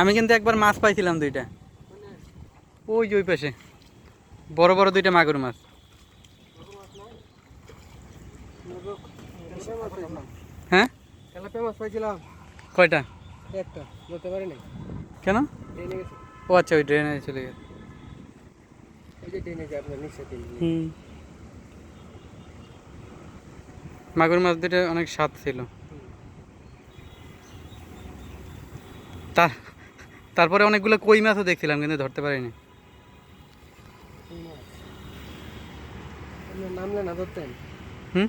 আমি কিন্তু একবার মাছ পাইছিলাম দুইটা। ওই ওই পাশে। বড় বড় দুইটা মাগুর মাছ। হ্যাঁ? কয়টা? একটা। পারি কেন? ও আচ্ছা ওই ড্রেনে চলে গেছে। মাগুর মাছ দুটো অনেক স্বাদ ছিল। তার তারপরে অনেকগুলো কই মাছও দেখছিলাম কিন্তু ধরতে পারিনি। নামলে না ধরতেন? হুম?